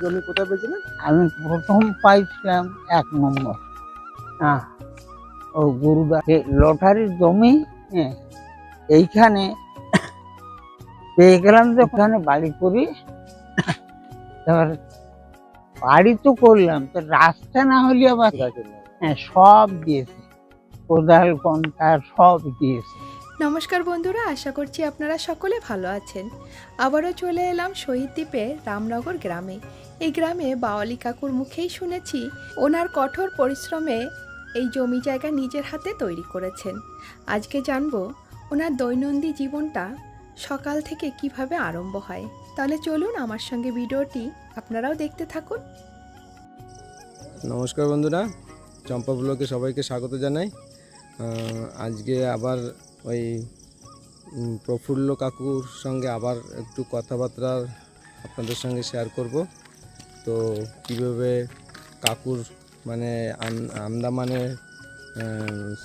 জমি কোথায় পেয়েছিলেন? আমি প্রথম পাইছিলাম এক নম্বর। হ্যাঁ। ও গুরুদা লটারির জমি হ্যাঁ, এইখানে পেয়ে গেলাম যে ওখানে বাড়ি করি। এবার বাড়ি তো করলাম তো রাস্তা না হলে আবার হ্যাঁ সব দিয়েছে। কোদাল কন্টার সব দিয়েছে। নমস্কার বন্ধুরা আশা করছি আপনারা সকলে ভালো আছেন। আবারও চলে এলাম শহীদ দ্বীপে রামনগর গ্রামে। এই গ্রামে বাওয়ালি কাকুর মুখেই শুনেছি ওনার কঠোর পরিশ্রমে এই জমি জায়গা নিজের হাতে তৈরি করেছেন। আজকে জানব ওনার দৈনন্দিন জীবনটা সকাল থেকে কীভাবে আরম্ভ হয়। তাহলে চলুন আমার সঙ্গে ভিডিওটি আপনারাও দেখতে থাকুন। নমস্কার বন্ধুরা, চম্পা ব্লকে সবাইকে স্বাগত জানাই। আজকে আবার ওই প্রফুল্ল কাকুর সঙ্গে আবার একটু কথাবার্তা আপনাদের সঙ্গে শেয়ার করব। তো কীভাবে কাকুর মানে আন- আন্দামানে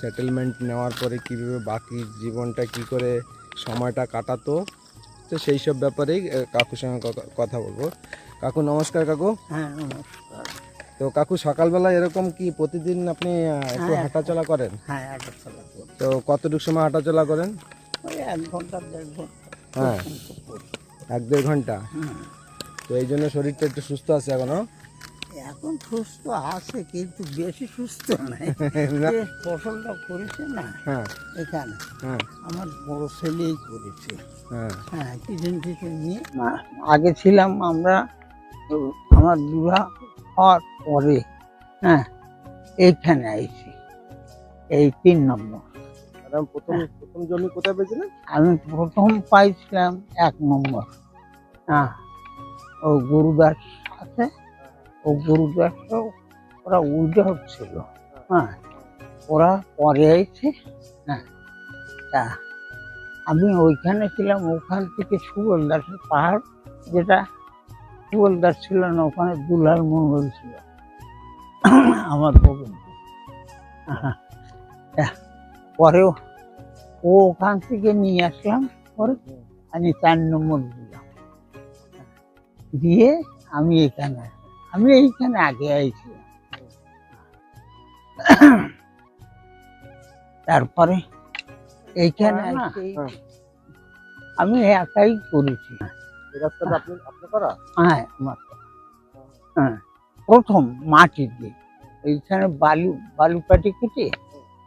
সেটেলমেন্ট নেওয়ার পরে কীভাবে বাকি জীবনটা কি করে সময়টা কাটাতো তো সেই সব ব্যাপারেই কাকুর সঙ্গে কথা- বলব। কাকু নমস্কার কাকু। হ্যাঁ নমস্কার। তো কাকু সকালবেলা এরকম কি প্রতিদিন আপনি একটু হ্যাঁ। হাঁটাচলা করেন? হ্যাঁ তো কতটুকু সময় হাঁটাচলা করেন? ওই এক ঘণ্টা দেড় ঘণ্টা। হ্যাঁ। এক দেড় ঘণ্টা। তো এই জন্য শরীরটা একটু সুস্থ আছে এখনও? এখন সুস্থ আছে কিন্তু বেশি সুস্থ নাই। ফসলটা করেছে না? হ্যাঁ। এখানে। হ্যাঁ। আমার বড় ছেলেই করেছে। হ্যাঁ। হ্যাঁ টিফিন টিফিন নিয়ে আগে ছিলাম আমরা আমার বিবাহ হওয়ার পরে হ্যাঁ এইখানে আইছি। এই তিন নম্বর। প্রথম প্রথম জমি কোথায় পেয়েছিলেন? আমি প্রথম পাইছিলাম এক নম্বর। হ্যাঁ। ও গুরুদাস আছে, ও গুরুদাস ওরা উল্টে হচ্ছিল। হ্যাঁ ওরা পরে আইছে হ্যাঁ তা আমি ওইখানে ছিলাম, ওখান থেকে সুবল পাহাড়, যেটা সুবল দাস ছিল না, ওখানে দুলাল মঙ্গল ছিল, আমার বলুন পরেও ও ওখান থেকে নিয়ে আসলাম, পরে আমি চার নম্বর দিয়ে আমি এখানে আমি এইখানে আগে আইছিলাম। তারপরে এইখানে না হ্যাঁ। আমি একাই করেছি। হ্যাঁ হ্যাঁ প্রথম মাটি দিয়ে এইখানে বালু বালুকাটি কেটে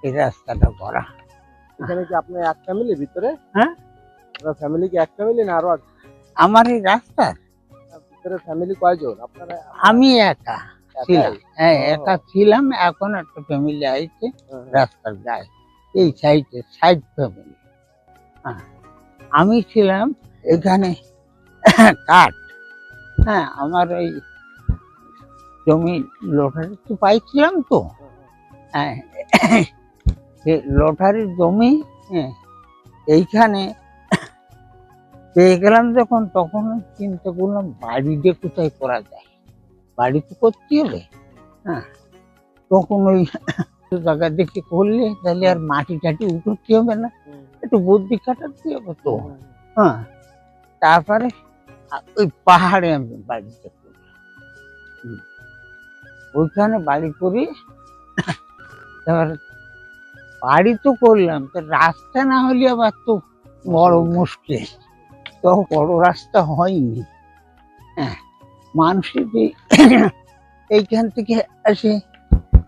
এই রাস্তাটা করা। এখানে কি আপনার এক ফ্যামিলি ভিতরে? হ্যাঁ? ফ্যামিলি কি এক ফ্যামিলি না আরও আমার এই রাস্তা ফ্যামিলি কয়জন? আপনারা আমি একা ছিলাম। হ্যাঁ। একা ছিলাম এখন একটা ফ্যামিলি আইছে হ্যাঁ, রাস্তার গায়ে। এই সাইডে সাইড ফ্যামিলি আমি ছিলাম এখানে কাঠ। হ্যাঁ আমার ওই জমি লটারি তো পাইছিলাম তো। হ্যাঁ লটারির জমি হ্যাঁ এইখানে পেয়ে গেলাম যখন তখন চিন্তা করলাম বাড়িতে কোথায় করা যায়? বাড়ি তো করতে হবে হ্যাঁ? তখন ওই জায়গা দেখে করলে তাহলে আর মাটি টাটি উঠতে হবে না। একটু বুদ্ধি কাটাতে হবে তো হ্যাঁ? তারপরে ওই পাহাড়ে আমি বাড়িতে করি হুম। ওইখানে বাড়ি করি। তারপরে বাড়ি তো করলাম তো রাস্তা না হলে আবার তো বড় মুশকিল। তো বড় রাস্তা হয়নি। হ্যাঁ মানুষ যদি এইখান থেকে আসে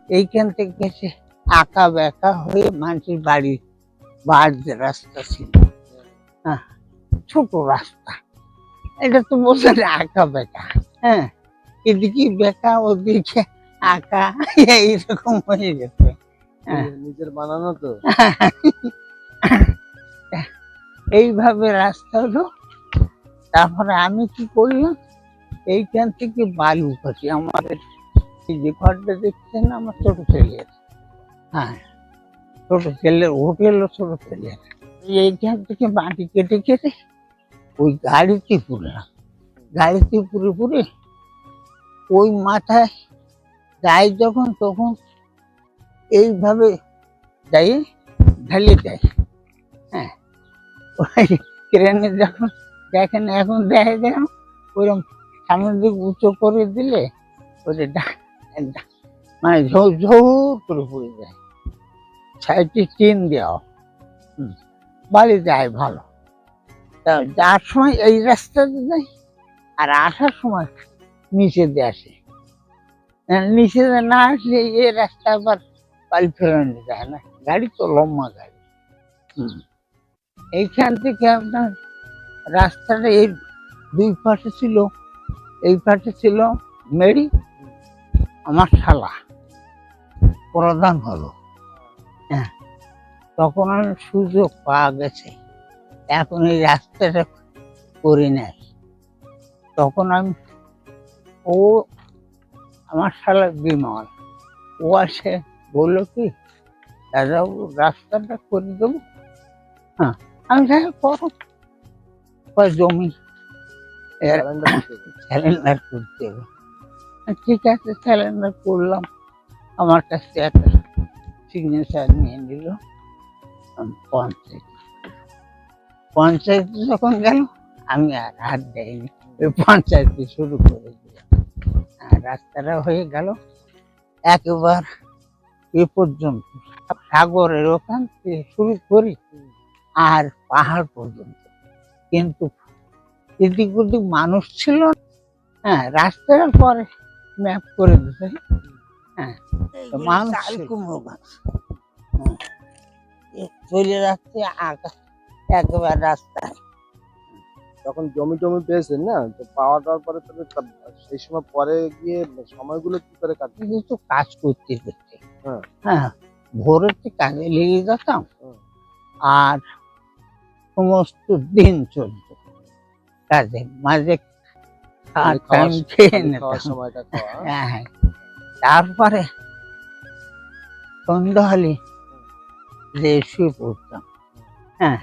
এইখান থেকে এসে আঁকা ব্যাকা হয়ে মানুষের বাড়ি যে রাস্তা ছিল হ্যাঁ ছোট রাস্তা। এটা তো বলছে আঁকা বেকা হ্যাঁ এদিকে বেকা ওদিকে আঁকা এইরকম হয়ে গেছে হ্যাঁ। নিজের বানানো তো। এইভাবে রাস্তা হলো তারপরে আমি কি করলাম এইখান থেকে বালু কাটি আমাদের এই যে ঘরটা দেখছেন আমার ছোট ছেলের হ্যাঁ ছোট ছেলের হোটেলও ছোট ছেলের এইখান থেকে মাটি কেটে কেটে ওই গাড়িতে পুরলাম গাড়িতে পুরে পুরে ওই মাথায় যায় যখন তখন এইভাবে যাই ঢালিয়ে যায় হ্যাঁ ওই ট্রেনে যখন দেখেন, এখন দেখা যায় ওইরকম সামনের দিক উঁচু করে দিলে ওটা মানে ঝৌ ঝৌ করে পড়ে যায়। সাইডে টিন দেওয়া। বাড়ি যায় ভালো। তা যাওয়ার সময় এই রাস্তাতে যাই আর আসার সময় নিচে দিয়ে আসে। নিচে না আসলে এই রাস্তা আবার বাড়ি ফেরানো যায় না। গাড়ি তো লম্বা গাড়ি। এইখান থেকে আপনার রাস্তাটা এই দুই পাশে ছিল, এই পাশে ছিল মেরি, আমার শালা। প্রধান হলো। হ্যাঁ তখন আমি সুযোগ পাওয়া গেছে। এখন এই রাস্তাটা করে নেয় তখন আমি, ও আমার শালা বিমল, ও আসে, বলল কি দাদাবাবু রাস্তাটা করে দেবো? হ্যাঁ আমি তাই করো। জমি স্যালেন্ডার করতে হবে ঠিক আছে স্যালেন্ডার করলাম আমার কাছ থেকে একটা সিগনেচার নিয়ে নিল পঞ্চায়েত পঞ্চায়েত যখন গেল আমি আর হাত দেয়নি ওই পঞ্চায়েতে শুরু করে দিলাম আর রাস্তাটা হয়ে গেল একেবার এ পর্যন্ত সাগরের ওখান থেকে শুরু করি আর পাহাড় পর্যন্ত কিন্তু এদিক ওদিক মানুষ ছিল না। হ্যাঁ রাস্তার পরে ম্যাপ করে দিতে হ্যাঁ মানুষ কুমড়ো গাছ। চলে যাচ্ছে আকাশ একেবারে রাস্তায়। তখন জমি টমি পেয়েছেন না তো পাওয়া যাওয়ার পরে তাহলে সেই সময় পরে গিয়ে সময়গুলো কি করে কাটবে কিছু কাজ করতে করতে। হ্যাঁ। হ্যাঁ ভোরের কাজে লেগে যেতাম। আর সমস্ত দিন চলতো কাজে মাঝে খেয়ে হ্যাঁ হ্যাঁ। তারপরে সন্ধ্যা হলে যে শুয়ে পড়তাম হ্যাঁ।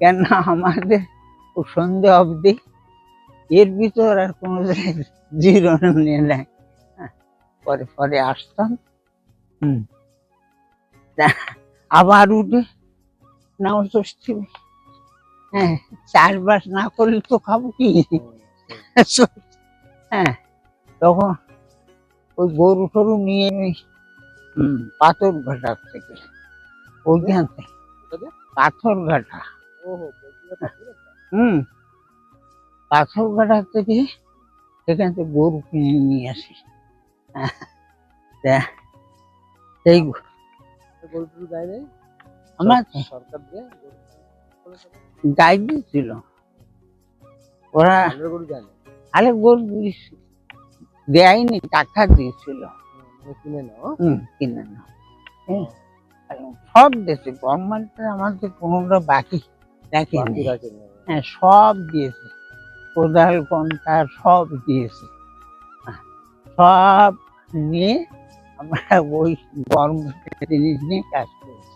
কেন আমাদের ও সন্ধ্যে অবধি এর ভিতর আর কোনো জিরোনো নিয়ে নেয় হ্যাঁ, পরে পরে আসতাম। হুম। আবার উঠে নাও ষষ্ঠী। হ্যাঁ চাষবাস না করলে তো খাব কি? হ্যাঁ তখন ওই গরু টরু নিয়ে হুম, পাথর ঘাটার থেকে ওইখান থেকে পাথর ঘাটা। হুম পাথর ঘাটা থেকে সেখান থেকে গরু কিনে নিয়ে আসি। হ্যাঁ, সেই গরু দেয়? গাই দিয়েছিল। ওরা আরে গরু দেয়নি? টাকা দিয়েছিল। কিনে নাও। কিনে না সব দেশে গভর্নমেন্টের আমাদের কোনোটা বাকি রাখেনি। হ্যাঁ সব দিয়েছে। কোদাল কন্টা সব দিয়েছে। সব নিয়ে আমরা ওই গরম জিনিস নিয়ে কাজ করেছি।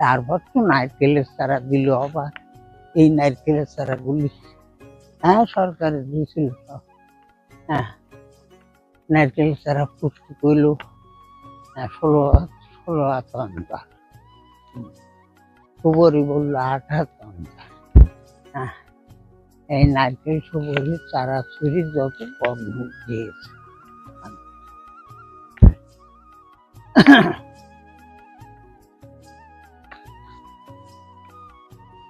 তারপর তো নারকেলের চারা দিল আবার। এই নারকেলের চারাগুলি হ্যাঁ সরকারে দিয়েছিল হ্যাঁ নারকেলের চারা পুষ্টি করল। হ্যাঁ ষোলো ষোলো হাত অন্তর সুবরি বলল আট হাত অন্তর হ্যাঁ এই নারকেল সুবরি চারা ছুরি যত গন্ধ দিয়েছে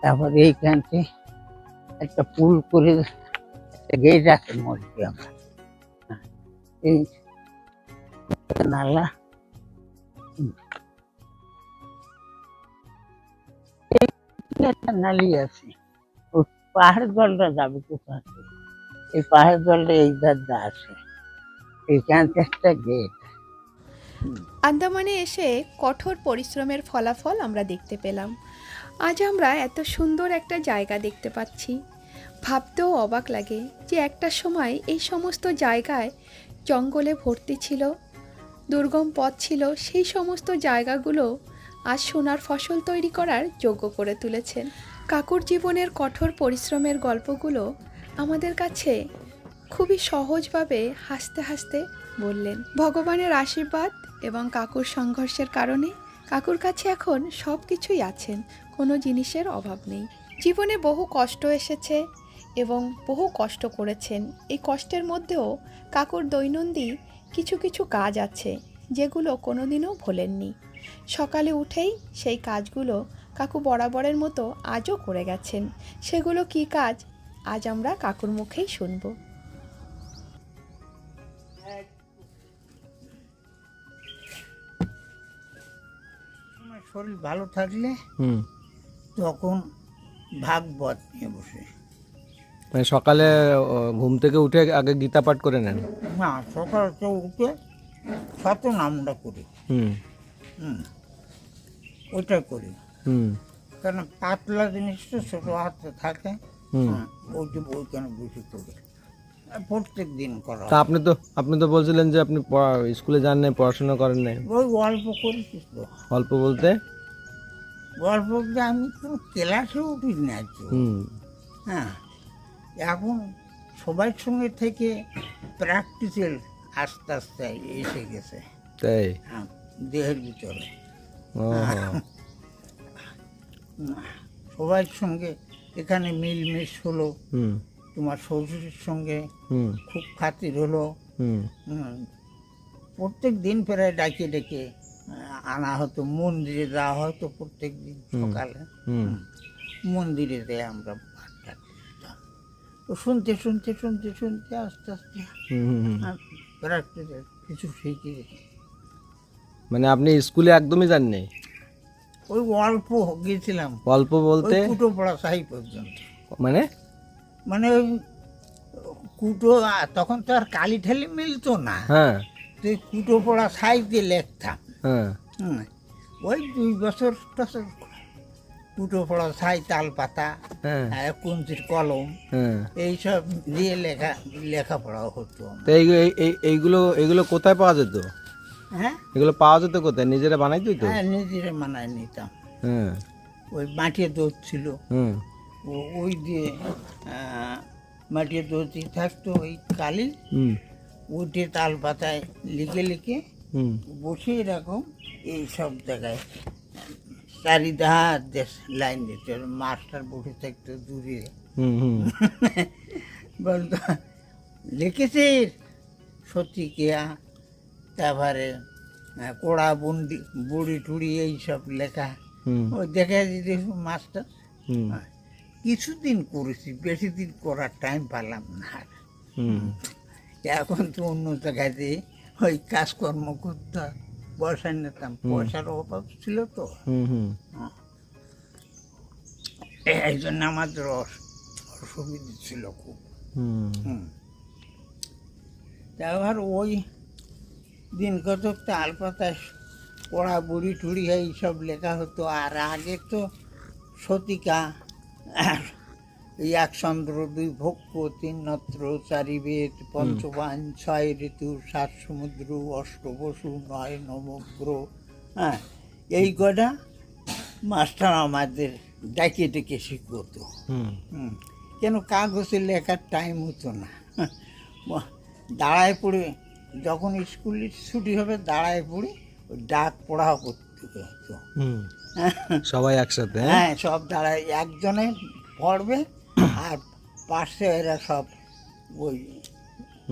তারপর এইখান থেকে একটা পুল করে একটা গেট আছে মধ্যে আমার। এই নালা। একটা নালি আছে। ওই পাহাড় জলটা যাবে থেকে? এই পাহাড়ের জলটা এই ধার দিয়ে আসে। এইখান থেকে একটা গেট আন্দামানে এসে কঠোর পরিশ্রমের ফলাফল আমরা দেখতে পেলাম। আজ আমরা এত সুন্দর একটা জায়গা দেখতে পাচ্ছি। ভাবতেও অবাক লাগে যে একটা সময় এই সমস্ত জায়গায় জঙ্গলে ভর্তি ছিল, দুর্গম পথ ছিল, সেই সমস্ত জায়গাগুলো আজ সোনার ফসল তৈরি করার যোগ্য করে তুলেছেন। কাকুর জীবনের কঠোর পরিশ্রমের গল্পগুলো আমাদের কাছে খুবই সহজভাবে হাসতে হাসতে বললেন। ভগবানের আশীর্বাদ এবং কাকুর সংঘর্ষের কারণে কাকুর কাছে এখন সব কিছুই আছেন। কোনো জিনিসের অভাব নেই। জীবনে বহু কষ্ট এসেছে এবং বহু কষ্ট করেছেন। এই কষ্টের মধ্যেও কাকুর দৈনন্দিন কিছু কিছু কাজ আছে যেগুলো কোনোদিনও ভোলেননি। সকালে উঠেই সেই কাজগুলো কাকু বরাবরের মতো আজও করে গেছেন। সেগুলো কি কাজ আজ আমরা কাকুর মুখেই শুনব। শরীর ভালো থাকলে হুম। তখন ভাগবত নিয়ে বসে। মানে সকালে ঘুম থেকে উঠে আগে গীতা পাঠ করে নেন? না সকাল তো উঠে শত নামটা করি। হুম। হুম। ওইটা করি। হুম। কারণ পাতলা জিনিস তো ছোটো হাতে থাকে। হুম। হ্যাঁ, ওইটা ওইখানে বেশি করি। প্রত্যেক দিন করা তা আপনি তো আপনি তো বলছিলেন যে আপনি স্কুলে যান নাই পড়াশোনা করেন নাই। ওই অল্প করেছি তো। অল্প বলতে? অল্প যে আমি কোনো ক্লাসে উঠি না হুম। হ্যাঁ এখন সবার সঙ্গে থেকে প্র্যাকটিসের আস্তে আস্তে এসে গেছে। তাই? হ্যাঁ, দেহের ভিতরে। সবার সঙ্গে এখানে মিলমিশ হলো। তোমার শ্বশুরের সঙ্গে খুব খাতির হলো। প্রত্যেক দিন প্রায় ডাকে ডেকে আনা হতো মন্দিরে যাওয়া হতো প্রত্যেক দিন সকালে। হুম। মন্দিরে যেয়ে আমরা তো শুনতে শুনতে শুনতে শুনতে আস্তে আস্তে। প্র্যাকটিসের কিছু শিখি মানে আপনি স্কুলে একদমই যাননি? ওই অল্প গেছিলাম। অল্প বলতে? কুটো পড়া সাহি পর্যন্ত। মানে? মানে ওই কুটো তখন তো আর কালি ঠালি মিলতো না। হ্যাঁ। তো এই কুটো পড়া সাইজ দিয়ে লিখতাম। হ্যাঁ। ওই দুই বছর টছর কুটো পড়া ছাই তাল পাতা হ্যাঁ। কুঞ্চির কলম হ্যাঁ। এইসব দিয়ে লেখা লেখাপড়া হতো। তো এই এই- এই এইগুলো এগুলো কোথায় পাওয়া যেত? হ্যাঁ? এগুলো পাওয়া যেত কোথায়? নিজেরা বানাইতো তো হ্যাঁ নিজেরা মানায় নিতাম। হ্যাঁ। ওই মাটির দোধ ছিল। হুম। ওই দিয়ে মাটির দোধই থাকতো ওই কালি। হুম। উঠে তাল পাতায় লিখে লিখে বসে এরকম এই সব জায়গায়। চারিধার দেশ লাইন দিত মাস্টার বসে থাকতো দূরে। বলতো লিখেছে সত্যি কেয়া তারপরে কোড়া বুন্ডি বুড়ি টুড়ি এইসব লেখা। ওই দেখে দিদি মাস্টার? কিছুদিন করেছি বেশি দিন করার টাইম পেলাম না। এখন তো অন্য জায়গায় দিয়ে ওই কাজকর্ম করতে পয়সা নিতাম পয়সার অভাব ছিল তো। এই জন্য আমাদের অস- অসুবিধা ছিল খুব। হুম। হুম। তা আবার ওই দিন কত তাল পাতায় পড়া বুড়ি টুড়ি এইসব লেখা হতো। আর আগে তো সতিকা এই এক চন্দ্র দুই ভক্ষ তিন নত্র চারি বেদ পঞ্চবান ছয় ঋতু সাত সমুদ্র অষ্ট বসু নয় নবগ্রহ। হ্যাঁ এই কটা মাস্টার আমাদের ডাকে ডেকে শিখতো। কেন কাগজে লেখার টাইম হতো না? দাঁড়ায় পড়ে যখন স্কুলের ছুটি হবে দাঁড়ায় পড়ে ওই ডাক পড়াও করতে হতো। সবাই একসাথে হ্যাঁ? হ্যাঁ সব দাঁড়ায় একজনে পড়বে আর পাশে এরা সব ওই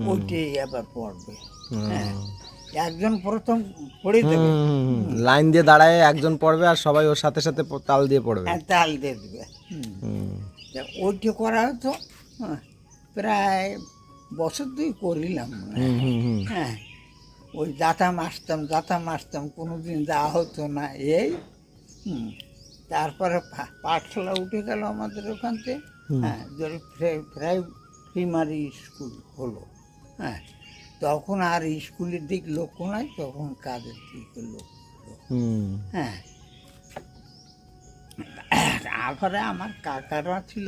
ওইটাই আবার পড়বে। হ্যাঁ। একজন প্রথম পড়ে দেবে। লাইন দিয়ে দাঁড়ায় একজন পড়বে আর সবাই ওর সাথে সাথে তাল দিয়ে পড়বে। হ্যাঁ, তাল দিয়ে দেবে। ওইটা করা হতো হ্যাঁ, প্রায় বছর দুই করিলাম। হয়। ওই যাতাম আসতাম যাতাম আসতাম কোনো দিন যাওয়া হতো না এই তারপরে পাঠশালা উঠে গেল আমাদের ওখান থেকে। হ্যাঁ প্রায় প্রাইমারি স্কুল হলো হ্যাঁ তখন আর স্কুলের দিক লক্ষ্য নাই তখন কাজের দিকে লক্ষ্য হ্যাঁ তারপরে আমার কাকারা ছিল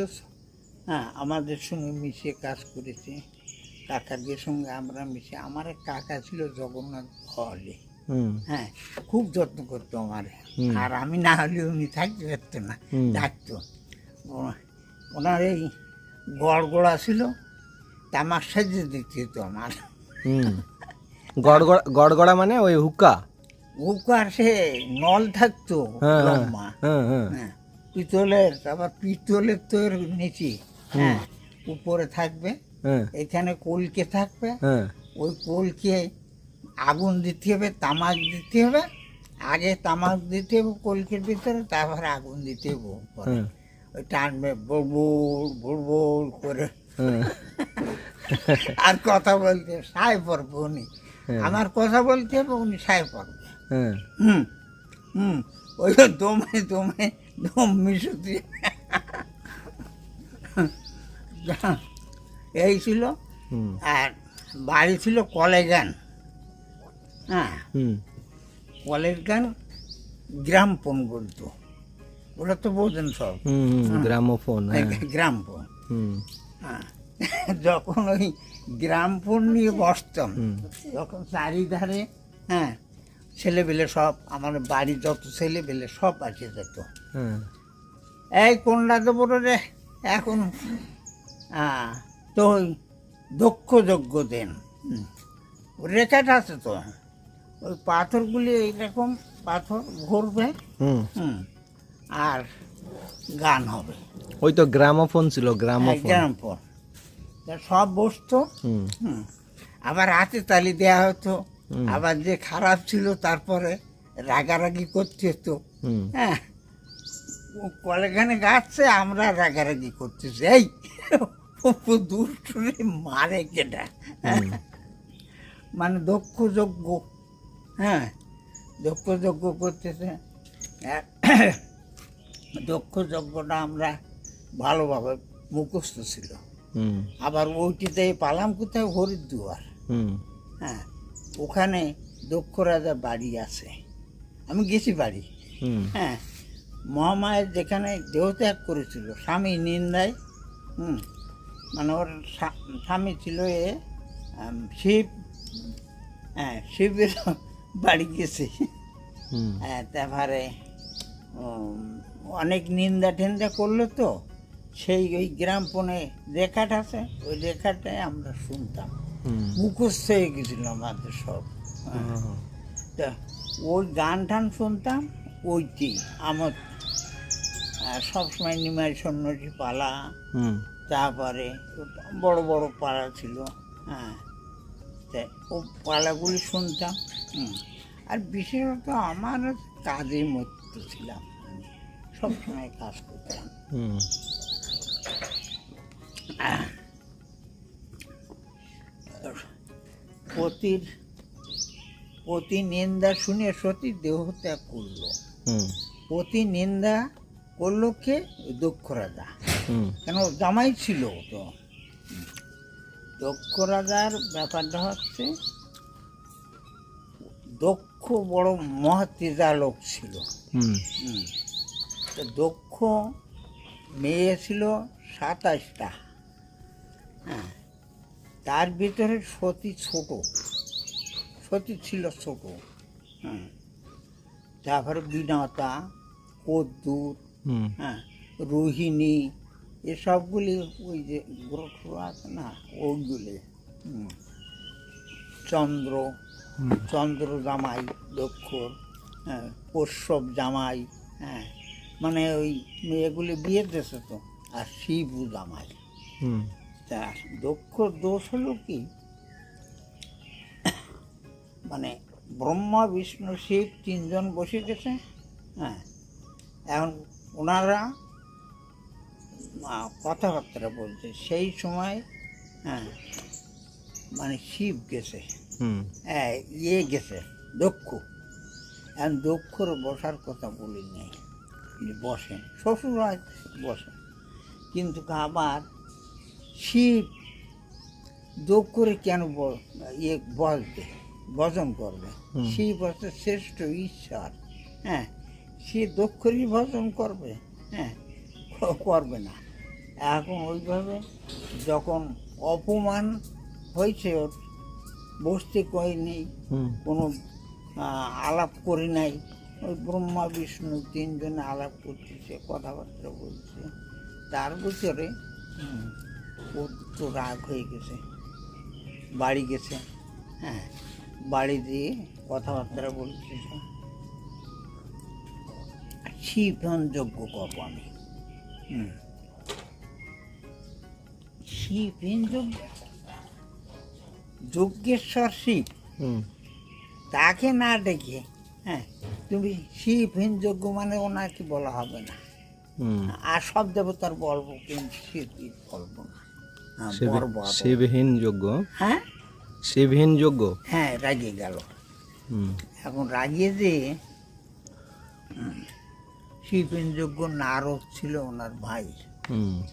হ্যাঁ আমাদের সঙ্গে মিশে কাজ করেছে। কাকাদের সঙ্গে আমরা মিশে আমার এক কাকা ছিল জগন্নাথ হলে হ্যাঁ খুব যত্ন করতো আমার। আর আমি না হলে উনি থাকতে পারতো না। ডাকতো ও- ওনার এই গড়গড়া ছিল তামার সাজিয়ে দিতে হতো আমার। গড়গড়া গড়গড়া মানে ওই হুক্কা? উকার সে নল থাকতো হ্যাঁ হ্যাঁ লম্বা। হ্যাঁ পিতলের আবার পিতলের তো এর নিচে হ্যাঁ উপরে থাকবে এখানে কলকে থাকবে ওই কলকে আগুন দিতে হবে তামাক দিতে হবে আগে তামাক দিতে হবে কলকের ভিতরে তারপরে আগুন দিতে হবে টানবে বুড়বুড় বুড়বুড় করে। আর কথা বলতে সায় পড়বে উনি। হ্যাঁ। আমার কথা বলতে হবে উনি সায় পড়বে। হ্যাঁ। হুম হুম। ওই তো দমে দমে দম মিশুতি। এই ছিল। আর বাড়ি ছিল কলেগান হ্যাঁ। হুম। কলের গান গ্রাম ফোন বলতো ওরা তো বোঝেন সব। হুম হুম গ্রামোফোন হ্যাঁ। হ্যাঁ। যখন ওই গ্রাম ফোন নিয়ে বসতাম তখন চারিধারে হ্যাঁ ছেলেবেলে সব আমার বাড়ি যত ছেলেবেলে সব আসে যেত হ্যাঁ। এই কোনটা দেবো রে এখন হ্যাঁ তো ওই দক্ষ যজ্ঞ দেন। রেখাটা আছে তো। ওই পাথরগুলি এইরকম পাথর ঘুরবে। হুম। হুম। আর গান হবে। ওই তো গ্রামোফোন ছিল গ্রামোফোন। গ্রাম পর তা সব বসতো। আবার হাতে তালি দেওয়া হতো। আবার যে খারাপ ছিল তারপরে রাগারাগি করতে হতো। হ্যাঁ। ও কলেখানে গাচ্ছে আমরা রাগারাগি করতেছি। এই দুষ্টুরে মারে কেটা মানে দক্ষ যজ্ঞ। হ্যাঁ দক্ষ যজ্ঞ করতেছে। দক্ষ যজ্ঞটা আমরা ভালোভাবে মুখস্থ ছিল। হুম। আবার ওইটিতে পালাম কোথায়? হরিদ্বার। হুম। হ্যাঁ ওখানে দক্ষ রাজার বাড়ি আছে। আমি গেছি বাড়ি। হ্যাঁ মহামায়ের যেখানে দেহত্যাগ করেছিল স্বামী নিন্দায় হুম মানে ওর স্বামী ছিল এ শিব। হ্যাঁ শিবের বাড়ি গেছে। হ্যাঁ তারপরে অনেক নিন্দা টেন্দা করল তো সেই ওই গ্রাম ফোনে রেখাটা আছে ওই রেখাটাই আমরা শুনতাম। মুখস্থ হয়ে গেছিল আমাদের সব। হ্যাঁ। তা ওই গান টান শুনতাম ওইটি আমার সবসময় নিমাই সন্ন্যাসী পালা। হুম। তারপরে বড় বড় পালা ছিল হ্যাঁ। তা ও পালাগুলি শুনতাম হুম। আর বিশেষত আমার কাজের মধ্যে ছিলাম। সবসময় কাজ করতাম। পতির পতি নিন্দা শুনে সতী দেহত্যাগ করল। পতি নিন্দা করল কে? দক্ষ রাজা হুম। কেন? জামাই ছিল তো। দক্ষ রাজার ব্যাপারটা হচ্ছে দক্ষ বড় মহাতেজা লোক ছিল। হুম। দক্ষ মেয়ে ছিল সাতাশটা। হ্যাঁ তার ভিতরে সতী ছোট। সতী ছিল ছোট। হ্যাঁ তারপরে বিনতা কদ্দুর হ্যাঁ রোহিণী এসবগুলি ওই যে গ্রহ আছে না ওইগুলি হুম। চন্দ্র চন্দ্র জামাই দক্ষ হ্যাঁ জামাই হ্যাঁ মানে ওই মেয়েগুলি বিয়ে দিয়েছে তো। আর শিবু জামাই। তা দক্ষ দোষ হলো কি? মানে ব্রহ্মা বিষ্ণু শিব তিনজন বসে গেছে হ্যাঁ। এখন ওনারা কথাবার্তা বলছে। সেই সময় হ্যাঁ মানে শিব গেছে। হুম। হ্যাঁ ইয়ে গেছে দক্ষ। এখন দক্ষর বসার কথা বলি নেই। বসেন। শ্বশুর হয় বসেন। কিন্তু আবার শিব দক্ষরে কেন ব- ইয়ে বসবে? ভজন করবে। শিব হচ্ছে শ্রেষ্ঠ ঈশ্বর। হ্যাঁ সে দক্ষরই ভজন করবে। হ্যাঁ করবে না। এখন ওইভাবে যখন অপমান হয়েছে ওর বসতে কই নেই কোনো আলাপ করি নাই ওই ব্রহ্মা বিষ্ণু তিনজনে আলাপ করতেছে কথাবার্তা বলছে। তার বছরে ওর তো রাগ হয়ে গেছে বাড়ি গেছে হ্যাঁ বাড়ি দিয়ে কথাবার্তা বলতেছে শিবন যজ্ঞ করব আমি। হুম। শিব হিন যজ্ঞ? যজ্ঞেশ্বর শিব? হুম। তাকে না ডেকে হ্যাঁ তুমি শিব হিন যজ্ঞ মানে ওনাকে বলা হবে না। হুম। আর সব দেবতার বলব কিন্তু শিব বলব না। হ্যাঁ। শিবহীন যজ্ঞ? হ্যাঁ? শিবহীন যজ্ঞ? হ্যাঁ রাগিয়ে গেল। হুম। এখন রাগিয়ে যে শিবেন যোগ্য নারদ ছিল ওনার ভাই। হুম।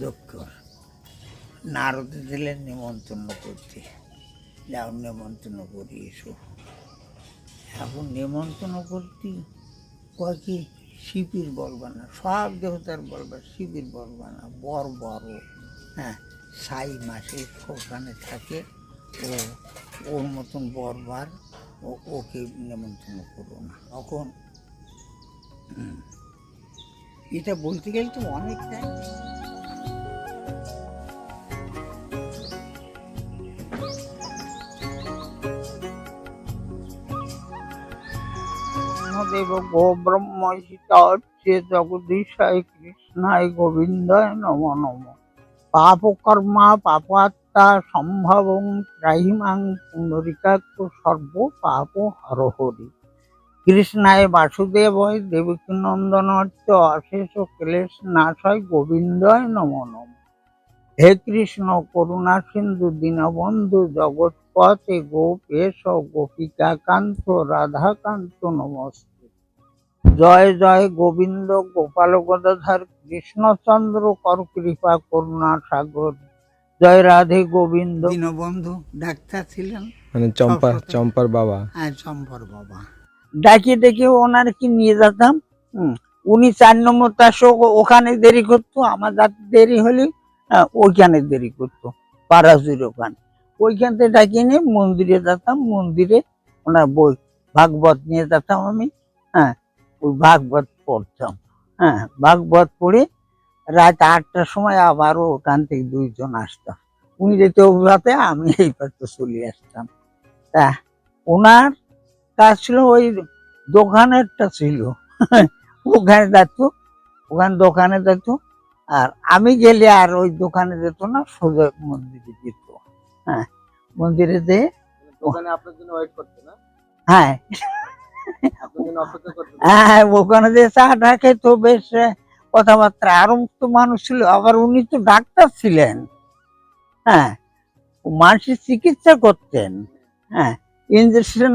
দক্ষ নারদে দিলেন নিমন্ত্রণ করতে। যাও নিমন্ত্রণ করি এসো। এখন নিমন্ত্রণ করতে? কয় কি? শিবির বলবা না সব দেবতার বলবা শিবির বলবা না বর বড়। হ্যাঁ সাই মাসে ওখানে থাকে। ও, ওর মতন বরবার ও, ওকে নিমন্ত্রণ করো না। তখন এটা বলতে গেলে তো অনেক টাইম দেব গো ব্রহ্ম সীতাচ্ছে জগদীশায় কৃষ্ণায় গোবিন্দায় নম নম। পাপ কর্মা পাপাত্মা সম্ভবং ত্রাহিমাং পুনরিকাক্ষ সর্ব পাপ হরহরি। কৃষ্ণায় বাসুদেবয় দেবকী নন্দনার্চ অশেষ ক্লেশ নাশয় গোবিন্দায় নম নম। হে কৃষ্ণ করুণা সিন্ধু দীনবন্ধু জগৎপথে গোপেশ গোপিকাকান্ত রাধাকান্ত নমস্তে। জয় জয় গোবিন্দ গোপাল গদাধর কৃষ্ণচন্দ্র কর কৃপা করুণা সাগর। জয় রাধে গোবিন্দ। দীনবন্ধু ডাক্তার ছিলেন? মানে চম্পা চম্পার বাবা। হ্যাঁ চম্পর বাবা। ডাকি ডেকে ওনার কি নিয়ে যেতাম? হুম, উনি চার নম্বর শোক ওখানে দেরি করতো আমার যাতে দেরি হলে ওইখানে দেরি করতো পারাজুর ওখানে। ওইখান থেকে ডাকিয়ে নিয়ে মন্দিরে যেতাম মন্দিরে ওনার বই ভাগবত নিয়ে যেতাম আমি হ্যাঁ। ওই ভাগবত পড়তাম। হ্যাঁ ভাগবত পড়ে রাত আটটার সময় আবারও ওখান থেকে দুইজন আসতাম। উনি যেতে অভিভাতে আমি এই পাশে চলে আসতাম। তা ওনার কাজ ছিল ওই দোকানেরটা ছিল। ওখানে যেত ওখানে দোকানে যেত আর আমি গেলে আর ওই দোকানে যেত না সোজা মন্দিরে যেত। হ্যাঁ মন্দিরে যেয়ে দোকানে আপনার জন্য ওয়েট করতে না? হ্যাঁ। হ্যাঁ ওখানে যে চা টা খেত বেশ কথাবার্তা। আরও তো মানুষ ছিল আবার উনি তো ডাক্তার ছিলেন। হ্যাঁ মানুষের চিকিৎসা করতেন। হ্যাঁ ইঞ্জেকশন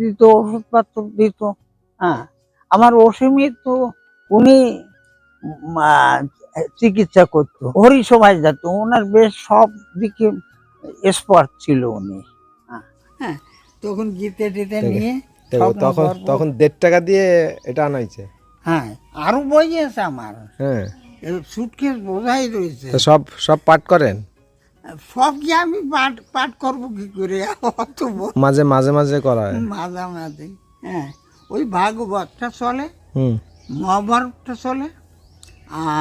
দিত ওষুধপত্র দিত। হ্যাঁ আমার অসীমে তো উনি আহ, চিকিৎসা করতো। হরি সবাই যেত ওনার বেশ সব দিকে এক্সপার্ট ছিল উনি। হ্যাঁ। তখন গীতে টিতে নিয়ে তো তখন তখন দেড় টাকা দিয়ে এটা আনা হয়েছে হ্যাঁ আরও বই আছে আমার। হ্যাঁ। সুটকেস বোঝাই রয়েছে। সব সব পাঠ করেন? সব কি আমি পাঠ পাঠ করব কি করে? অত মাঝে মাঝে মাঝে করা হয়? মাঝামাঝি হ্যাঁ। ওই ভাগবতটা চলে হুম। মহাভারতটা চলে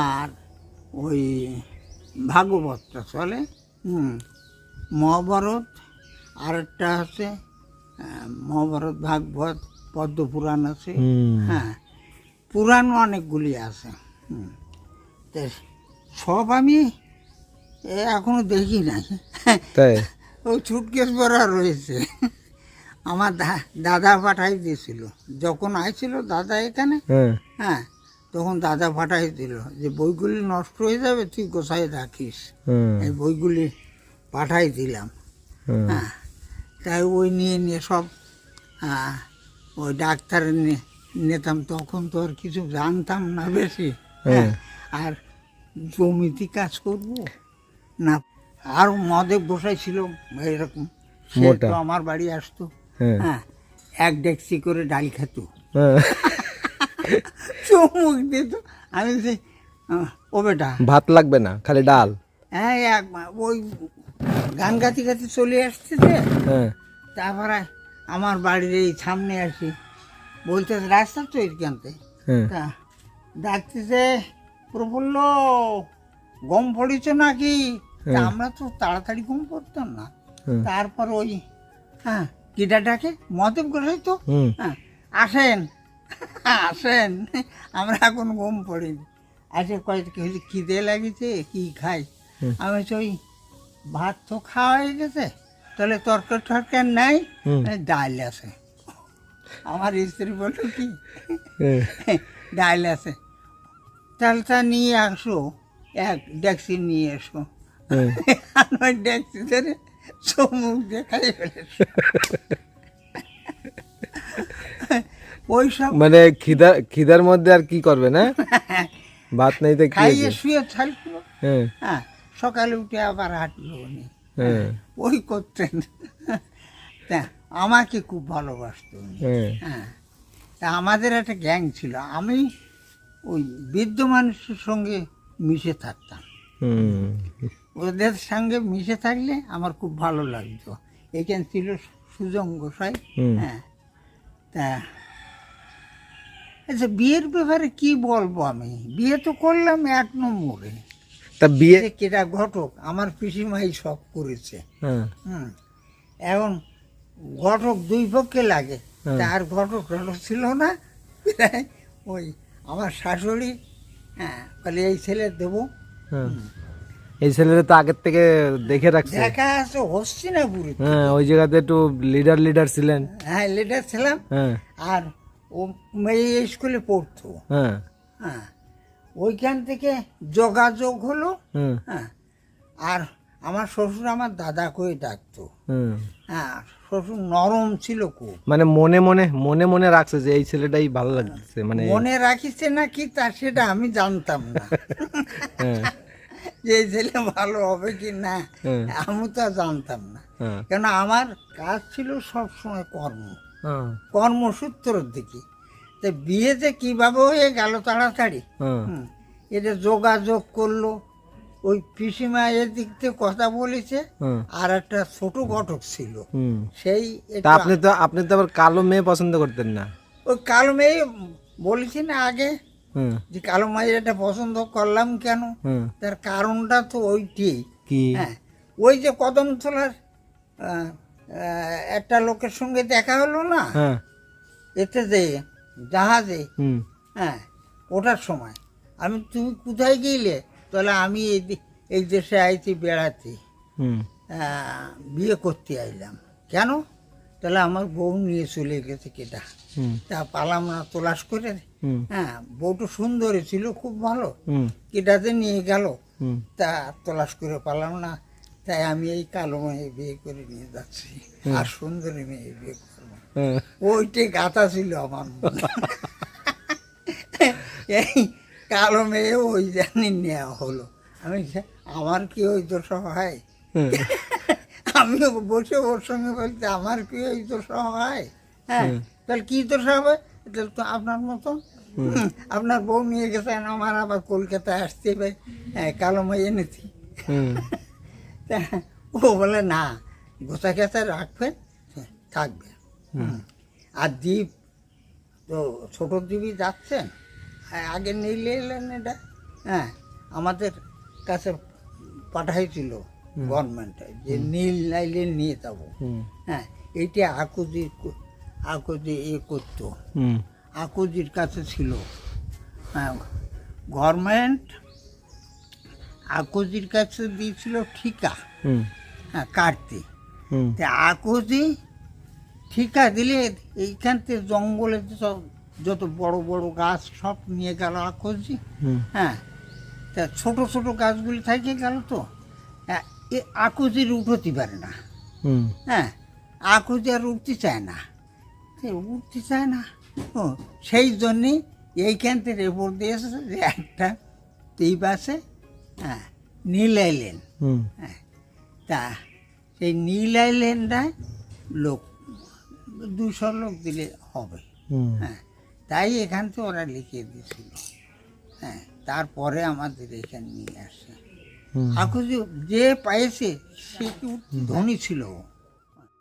আর ওই ভাগবতটা চলে হুম। মহাভারত আরেকটা আছে আহ, মহাভারত ভাগবত পদ্ম পুরাণ আছে হ্যাঁ পুরাণ অনেকগুলি আছে। হুম। তো সব আমি এখনও দেখি নাই। তাই? ওই ছুটকেস ভরা রয়েছে। আমার দা- দাদা পাঠাই দিয়েছিল। যখন আইছিল দাদা এখানে হ্যাঁ। হ্যাঁ তখন দাদা পাঠাই দিল যে বইগুলি নষ্ট হয়ে যাবে তুই গোছাই রাখিস। হুম এই বইগুলি পাঠাই দিলাম। হ্যাঁ। তাই ওই নিয়ে নিয়ে সব আহ, ওই ডাক্তার নিতাম। তখন তো আর কিছু জানতাম না বেশি হ্যাঁ। আর জমিতে কাজ করব? না আর মদে বসাইছিল এরকম। সে মোটা। তো আমার বাড়ি আসতো হ্যাঁ। হ্যাঁ। এক ডেকসি করে ডাল খেত। চমুক দিত। আমি ও বেটা ভাত লাগবে না খালি ডাল? হ্যাঁ এক ওই গান গাতি গাতি চলে আসছে যে হ্যাঁ। তারপরে আমার বাড়ির এই সামনে আসি বলতে রাস্তা তো এইখানতে হ্যাঁ। তা ডাকতেছে প্রফুল্ল গম পড়েছ নাকি? তা হ্যাঁ। আমরা তো তাড়াতাড়ি গম পড়তাম না। তারপর ওই হ্যাঁ কিটা ডাকে মতেব করে তো? হ্যাঁ আসেন আসেন আমরা এখন গম পড়িনি আসে কয়েক কিছু খিদে লাগিছে কি খাই? আমি ওই ভাত তো খাওয়া হয়ে গেছে। তাহলে তরকারি টরকার নাই হুম। ডাল আছে। আমার স্ত্রী বলল কি? ডাল আছে। চালটা নিয়ে আসো এক ডেক্সি নিয়ে এসো। আমার ডেক্সি ধরে সমুখ দেখাই ফেলেছে ওই সব মানে খিদা খিদার মধ্যে আর কি করবে না? ভাত নাই তো খাইয়ে শুয়ে থাকল হ্যাঁ। সকালে উঠে আবার হাঁটলো উনি হ্যাঁ। ওই করতেন। তা আমাকে খুব ভালোবাসত হ্যাঁ। হ্যাঁ। তা আমাদের একটা গ্যাং ছিল। আমি ওই বৃদ্ধ মানুষের সঙ্গে মিশে থাকতাম। ওদের সঙ্গে মিশে থাকলে আমার খুব ভালো লাগতো। এখানে ছিল সুজন গোসাই। হ্যাঁ। তা আচ্ছা বিয়ের ব্যাপারে কি বলব আমি? বিয়ে তো করলাম এক নম্বরে। তা বিয়ে কেটা ঘটক আমার পিসিমাই সব করেছে। হ্যাঁ। হুম। এখন ঘটক দুই পক্ষে লাগে। হ্যাঁ। তার ঘটক ঘটক ছিল না ওই আমার শাশুড়ি হ্যাঁ বলে এই ছেলে দেবো। হ্যাঁ। এই ছেলেরা তো আগের থেকে দেখে রাখছে। দেখা আছে হচ্ছে না পুরো হ্যাঁ ওই জায়গাতে একটু লিডার লিডার ছিলেন। হ্যাঁ লিডার ছিলাম। হ্যাঁ। আর ও মেয়ে স্কুলে পড়তো। হ্যাঁ। হ্যাঁ। ওইখান থেকে যোগাযোগ হলো হ্যাঁ। আর আমার শ্বশুর আমার দাদা করে ডাকতো? হ্যাঁ শ্বশুর নরম ছিল খুব। মানে মনে মনে মনে মনে রাখছে যে এই ছেলেটাই ভালো লাগছে মানে মনে রাখিছে না কি তা সেটা আমি জানতাম না। হ্যাঁ। যে এই ছেলে ভালো হবে কি না হ্যাঁ। আমি তো আর জানতাম না। হ্যাঁ। কেন আমার কাজ ছিল সব সময় কর্ম কর্মসূত্রের দিকে। তো বিয়েতে কীভাবে হয়ে গেল তাড়াতাড়ি? হ্যাঁ। হুম, এটা যোগাযোগ করল ওই পিসিমা এদিক থেকে কথা বলেছে হ্যাঁ। আর একটা ছোট ঘটক ছিল। হুম। সেই আপনি তো আপনি তো আবার কালো মেয়ে পছন্দ করতেন না। ওই কালো মেয়ে বলেছি না আগে হুম যে কালো মায়ের এটা পছন্দ করলাম কেন? তার কারণটা তো ওইটি হ্যাঁ। ওই যে কদম তোলার আহ, আহ, একটা লোকের সঙ্গে দেখা হলো না? হ্যাঁ। এতে যে জাহাজে হ্যাঁ ওটার সময়। আমি তুমি কোথায় গেলে? তাহলে আমি এই এই দেশে আইছি বেড়াতে বিয়ে করতে আইলাম। কেন? তাহলে আমার বউ নিয়ে চলে গেছে কেটা তা পালাম না তোলাশ করে। হ্যাঁ বউটা সুন্দরী ছিল খুব ভালো। কেটাতে নিয়ে গেল। তা তলাশ করে পালাম না। তাই আমি এই কালো মেয়ে বিয়ে করে নিয়ে যাচ্ছি। আর সুন্দরী মেয়ে বিয়ে করব হ্যাঁ। ওইটাই গাথা ছিল আমার এই কালো মেয়ে ওই জানি নেওয়া হলো। আমি আমার কি ওই দোষ হয়? হ্যাঁ। আমি বসে ওর সঙ্গে বলতে আমার কি ওই দোষ হয়? হ্যাঁ। তাহলে কি দোষ হবে? তাহলে তো আপনার মতো আপনার বউ নিয়ে গেছেন আমার আবার কলকাতায় আসতে হবে। হ্যাঁ, কালো মেয়ে এনেছি। ও বলে না গোছা গেছা রাখবেন। হ্যাঁ, থাকবে। আর দ্বীপ তো ছোট দ্বীপই যাচ্ছেন? আগে নিলে এলেন এটা। হ্যাঁ আমাদের কাছে পাঠাইছিল গভর্নমেন্টে যে নীল নাইলে নিয়ে যাব। হ্যাঁ এইটা আকুজি আকুজি এ করতো। হুম। আকুজির কাছে ছিল। হ্যাঁ গভর্নমেন্ট আকুজির কাছে দিয়েছিল ঠিকা। হুম। হ্যাঁ কাটতে হুম। তা আকুজি ঠিকা দিলে এইখান থেকে জঙ্গলে সব যত বড় বড় গাছ সব নিয়ে গেল আকুজি হ্যাঁ তা ছোট ছোট গাছগুলি থেকে গেল তো। হ্যাঁ, এ আকুজির উঠতে পারে না। হ্যাঁ আকুজি আর উঠতে চায় না। উঠতে চায় না। ও সেই জন্যে এইখান থেকে রেপোর্ট দিয়েছে যে একটা দ্বীপ আছে হ্যাঁ নীল আইল্যান্ড। হ্যাঁ তা সেই নীল আইল্যান্ডটায় লোক দুশো লোক দিলে হবে। হ্যাঁ তাই এখান থেকে ওরা লিখিয়ে দিয়েছিল। হ্যাঁ তারপরে আমাদের এখানে নিয়ে আসে। আকুজি যে পাইছে সে ধনী ছিল ও।